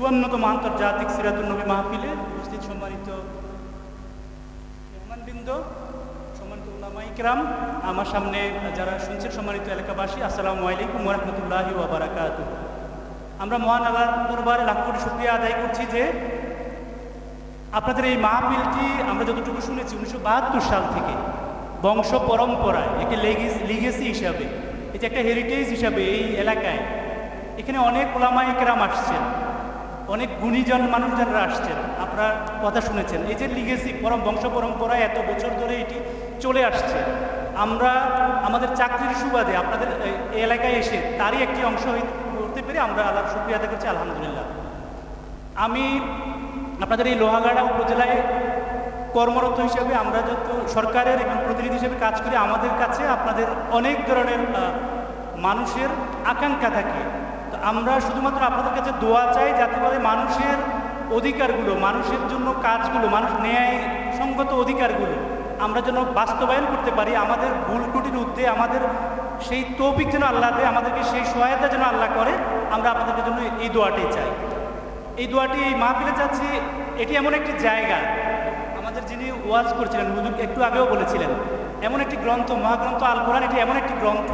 চুয়ান্নতম আন্তর্জাতিক সিরাতুল নবী মাহফিলে উপস্থিত সম্মানিত মেহমানবৃন্দ, সম্মানিত উলামা ইকরাম আমার সামনে যারা শুনছেন সম্মানিত এলাকাবাসী, আসসালামু আলাইকুম ওরহমতুল্লাহি ওবরাকাত আমরা মহান আল্লাহর দরবারে লাখ কোটি শুক্রিয়া আদায় করছি যে আপনাদের এই মাহফিলটি আমরা যতটুকু শুনেছি উনিশশো বাহাত্তর সাল থেকে বংশ পরম্পরায় একে লিগেসি হিসাবে, এটা একটা হেরিটেজ হিসাবে এই এলাকায়। এখানে অনেক ওলামাই কেরাম আসছেন। অনেক গুণীজন মানুষজনরা আসছেন। আপনার কথা শুনেছেন। এই যে লিগেসি পরম বংশ পরম্পরায় এত বছর ধরে এটি চলে আসছে। আমরা আমাদের চাকরির সুবাদে আপনাদের এলাকায় এসে তারই একটি অংশ হতে পেরে আমরা আল্লাহর শুক্রিয়া আদায় করছি, আলহামদুলিল্লাহ। আমি আপনাদের এই লোহাগাড়া উপজেলায় কর্মরত হিসেবে আমরা যত সরকারের এবং প্রতিনিধি হিসেবে কাজ করি, আমাদের কাছে আপনাদের অনেক ধরনের মানুষের আকাঙ্ক্ষা থাকে। তো আমরা শুধুমাত্র আপনাদের কাছে দোয়া চাই যাতে করে মানুষের অধিকারগুলো, মানুষের জন্য কাজগুলো, মানুষ ন্যায় সঙ্গত অধিকারগুলো আমরা যেন বাস্তবায়ন করতে পারি, আমাদের ভুল ত্রুটির উদ্দে আমাদের সেই তৌফিক যেন আল্লাহ দেয়, আমাদেরকে সেই সহায়তা যেন আল্লাহ করে, আমরা আপনাদের জন্য এই দোয়াটি চাই। এই দোয়াটি এই মাহফিলে চাচ্ছি এটি এমন একটি জায়গা। আমাদের যিনি ওয়াজ করছিলেন, হুজুর একটু আগেও বলেছিলেন, এমন একটি গ্রন্থ, মহাগ্রন্থ আল কোরআন এটি এমন একটি গ্রন্থ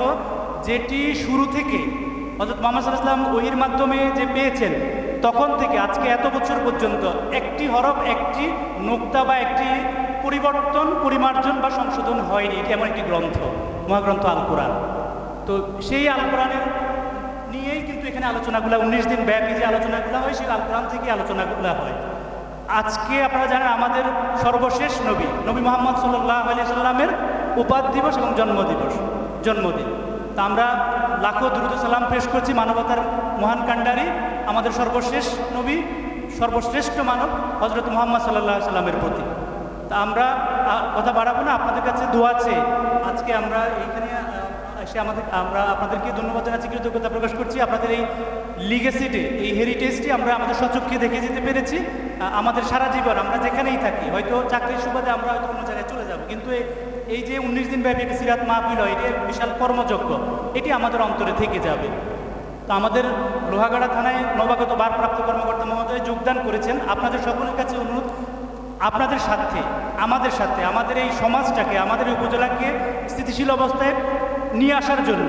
যেটি শুরু থেকে হজরত মোহাম্মদ সাল্লাহাম ওহির মাধ্যমে যে পেয়েছেন, তখন থেকে আজকে এত বছর পর্যন্ত একটি হরফ, একটি নোক্তা বা একটি পরিবর্তন, পরিমার্জন বা সংশোধন হয়নি। এটি এমন একটি গ্রন্থ, মহাগ্রন্থ আল কোরআন তো সেই আল কোরআনের নিয়েই কিন্তু এখানে আলোচনাগুলো, উনিশ দিন ব্যাপী যে আলোচনাগুলো হয়, সেই আল কোরআন থেকে আলোচনাগুলো হয়। আজকে আপনারা জানেন আমাদের সর্বশেষ নবী নবী মোহাম্মদ সাল্লাহ আলি সাল্লামের উপাদ দিবস এবং জন্মদিবস, জন্মদিন। তা আমরা লাখো দ্রুত সালাম পেশ করছি মানবতার মহান কাণ্ডারি, আমাদের সর্বশেষ নবী, সর্বশ্রেষ্ঠ মানব হজরত মোহাম্মদ সাল্লাহ সাল্লামের প্রতি। তা আমরা কথা বাড়াবো না, আপনাদের কাছে দোয়া চেয়ে। আজকে আমরা এইখানে এসে আমাদের, আমরা আপনাদেরকে ধন্যবাদ জানাচ্ছি, কৃতজ্ঞতা প্রকাশ করছি। আপনাদের এই লিগেসিটি এই হেরিটেজটি আমরা আমাদের সচক্ষে দেখে যেতে পেরেছি। আমাদের সারা জীবন আমরা যেখানেই থাকি, হয়তো চাকরির সুবাদে আমরা হয়তো অন্য জায়গায় চলে যাব, কিন্তু এই- এই যে উনিশ দিন ব্যাপী একটি সিরাত মাহফিল হয়, এটি বিশাল কর্মযজ্ঞ এটি আমাদের অন্তরে থেকে যাবে। তো আমাদের লোহাগাড়া থানায় নবাগত বারপ্রাপ্ত কর্মকর্তা মহোদয় যোগদান করেছেন। আপনাদের সকলের কাছে অনুরোধ, আপনাদের স্বার্থে, আমাদের সাথে আমাদের এই সমাজটাকে, আমাদের উপজেলাকে স্থিতিশীল অবস্থায় নিয়ে আসার জন্য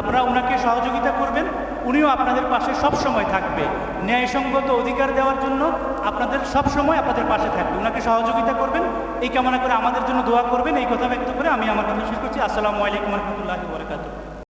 আপনারা ওনাকে সহযোগিতা করবেন, উনিও আপনাদের পাশে সব সময় থাকবে। ন্যায়সঙ্গত অধিকার দেওয়ার জন্য আপনাদের সব সময় আপনাদের পাশে থাকবে। ওনাকে সহযোগিতা করবেন, এই কামনা করে আমাদের জন্য দোয়া করবেন, এই কথা ব্যক্ত করে আমি আমার কথা শেষ করছি। আসসালামু আলাইকুম রহমতুল্লাহ বরকাত